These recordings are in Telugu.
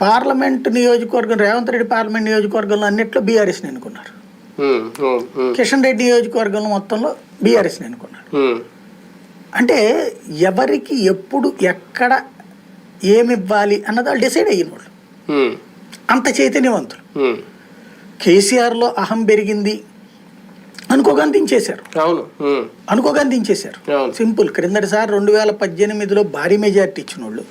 పార్లమెంట్ నియోజకవర్గం రేవంత్ రెడ్డి పార్లమెంట్ నియోజకవర్గంలో అన్నిట్లో బీఆర్ఎస్ని ఎన్నుకున్నారు. కిషన్ రెడ్డి నియోజకవర్గంలో మొత్తంలో బీఆర్ఎస్ని ఎన్నుకున్నారు. అంటే ఎవరికి ఎప్పుడు ఎక్కడ ఏమి ఇవ్వాలి అన్నది వాళ్ళు డిసైడ్ అయిన వాళ్ళు. అంత చైతన్యవంతులు. కేసీఆర్లో అహం పెరిగింది అనుకోగానే దించేశారు అవును అవును. సింపుల్. క్రిందటిసారి రెండు వేల పద్దెనిమిదిలో భారీ మెజార్టీ ఇచ్చిన వాళ్ళు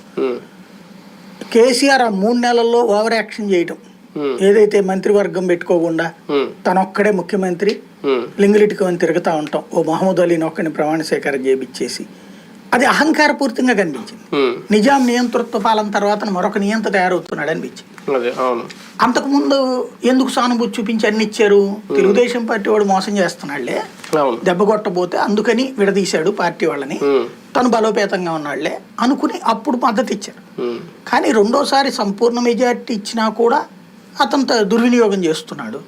కేసీఆర్ ఆ మూడు నెలల్లో ఓవర్ యాక్షన్ చేయటం. ఏదైతే మంత్రివర్గం పెట్టుకోకుండా తనొక్కడే ముఖ్యమంత్రి లింగులిటికి తిరుగుతూ ఉంటాం. ఓ మహమ్మద్ అలీని ఒక్కడిని ప్రమాణ స్వీకారం చేపించేసి. అది అహంకారపూరితంగా కనిపించింది. నిజాం నియంతృత్వ పాలన తర్వాత మరొక నియంత తయారవుతున్నాడు అనిపించింది. అంతకుముందు ఎందుకు సానుభూతి చూపించి అన్ని ఇచ్చారు? తెలుగుదేశం పార్టీ వాడు మోసం చేస్తున్నాళ్ళే దెబ్బ కొట్టబోతే అందుకని విడదీశాడు పార్టీ వాళ్ళని. తను బలోపేతంగా ఉన్నాళ్ళే అనుకుని అప్పుడు మద్దతు ఇచ్చారు. కానీ రెండోసారి సంపూర్ణ మెజారిటీ ఇచ్చినా కూడా అతను దుర్వినియోగం చేస్తున్నాడు.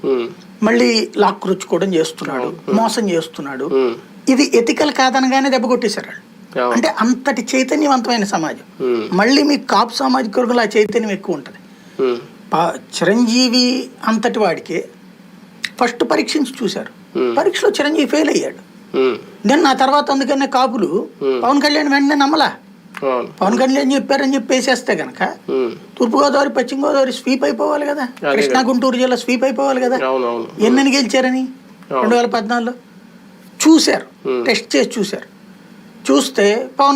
మళ్ళీ లాక్ రుచుకోవడం చేస్తున్నాడు. మోసం చేస్తున్నాడు. ఇది ఎథికల్ కాదనగానే దెబ్బ కొట్టేశారు వాళ్ళు. అంటే అంతటి చైతన్యవంతమైన సమాజం. మళ్ళీ మీకు కాపు సామాజిక వర్గంలో ఆ చైతన్యం ఎక్కువ ఉంటుంది. చిరంజీవి అంతటి వాడికి ఫస్ట్ పరీక్షించి చూశారు. పరీక్షలో చిరంజీవి ఫెయిల్ అయ్యాడు. దెన్ ఆ తర్వాత అందుకనే కాపులు. పవన్ కళ్యాణ్ వెంటనే నమ్మలా. పవన్ కళ్యాణ్ చెప్పారని చెప్పి వేసేస్తే కనుక ఉమ్, తూర్పుగోదావరి పశ్చిమ గోదావరి స్వీప్ అయిపోవాలి కదా. కృష్ణా గుంటూరు జిల్లా స్వీప్ అయిపోవాలి కదా. ఎన్నని గెలిచారని. రెండు వేల పద్నాలుగులో. చూశారు. టెస్ట్ చేసి చూశారు. చూస్తే పవన్